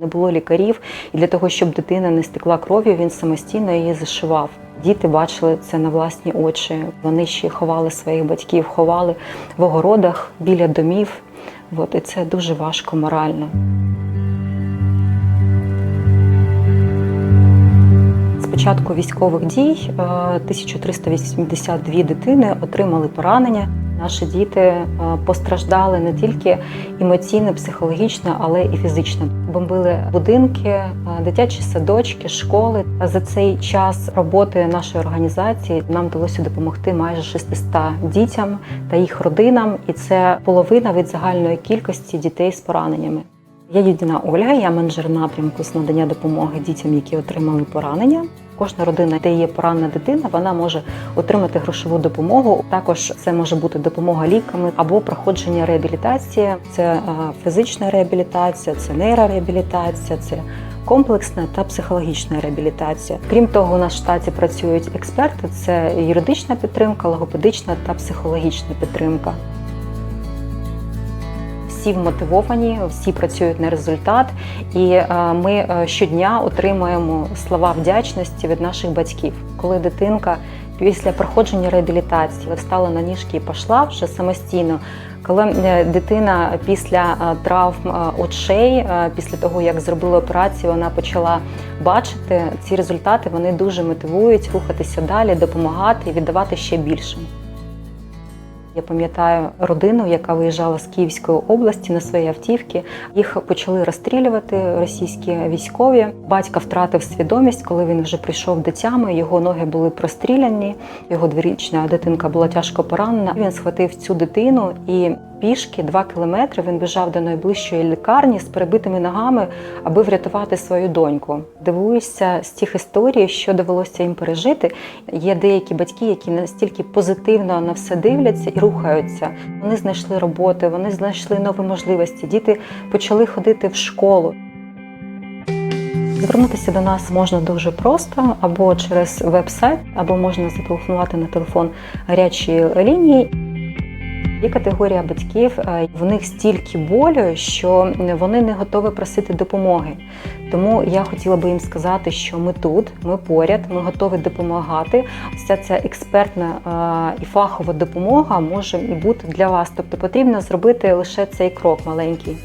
Не було лікарів, і для того, щоб дитина не стекла кров'ю, він самостійно її зашивав. Діти бачили це на власні очі. Вони ще ховали своїх батьків, ховали в огородах біля домів. От, і це дуже важко морально. З початку військових дій е, 1382 дитини отримали поранення. Наші діти е, постраждали не тільки емоційно, психологічно, але і фізично. Бомбили будинки, е, дитячі садочки, школи. За цей час роботи нашої організації нам вдалося допомогти майже 600 дітям та їх родинам, і це половина від загальної кількості дітей з пораненнями. Я Юдіна Ольга, я менеджер напрямку з надання допомоги дітям, які отримали поранення. Кожна родина, де є поранена дитина, вона може отримати грошову допомогу. Також це може бути допомога ліками або проходження реабілітації. Це е, фізична реабілітація, це нейрореабілітація, це комплексна та психологічна реабілітація. Крім того, у нас в штаті працюють експерти: це юридична підтримка, логопедична та психологічна підтримка. Всі вмотивовані, всі працюють на результат, і е, ми е, щодня отримуємо слова вдячності від наших батьків. Коли дитинка після проходження реабілітації встала на ніжки і пішла вже самостійно. Коли е, дитина після травм очей, після того як зробили операцію, вона почала бачити ці результати, вони дуже мотивують рухатися далі, допомагати і віддавати ще більше. Я пам'ятаю родину, яка виїжджала з Київської області на свої автівки. Їх почали розстрілювати російські військові. Батько втратив свідомість, коли він вже прийшов до тями. Його ноги були простріляні. Його дворічна дитинка була тяжко поранена. Він схватив цю дитину і пішки два кілометри він біжав до найближчої лікарні з перебитими ногами, аби врятувати свою доньку. Дивуюся з тих історій, що довелося їм пережити. Є деякі батьки, які настільки позитивно на все дивляться рухаються. Вони знайшли роботи, вони знайшли нові можливості. Діти почали ходити в школу. Звернутися до нас можна дуже просто або через веб-сайт, або можна зателефонувати на телефон гарячої лінії. Є категорія батьків, е, в них стільки болю, що вони не готові просити допомоги. Тому я хотіла би їм сказати, що ми тут, ми поряд, ми готові допомагати. Вся ця експертна е, і фахова допомога може і бути для вас. Тобто потрібно зробити лише цей крок маленький.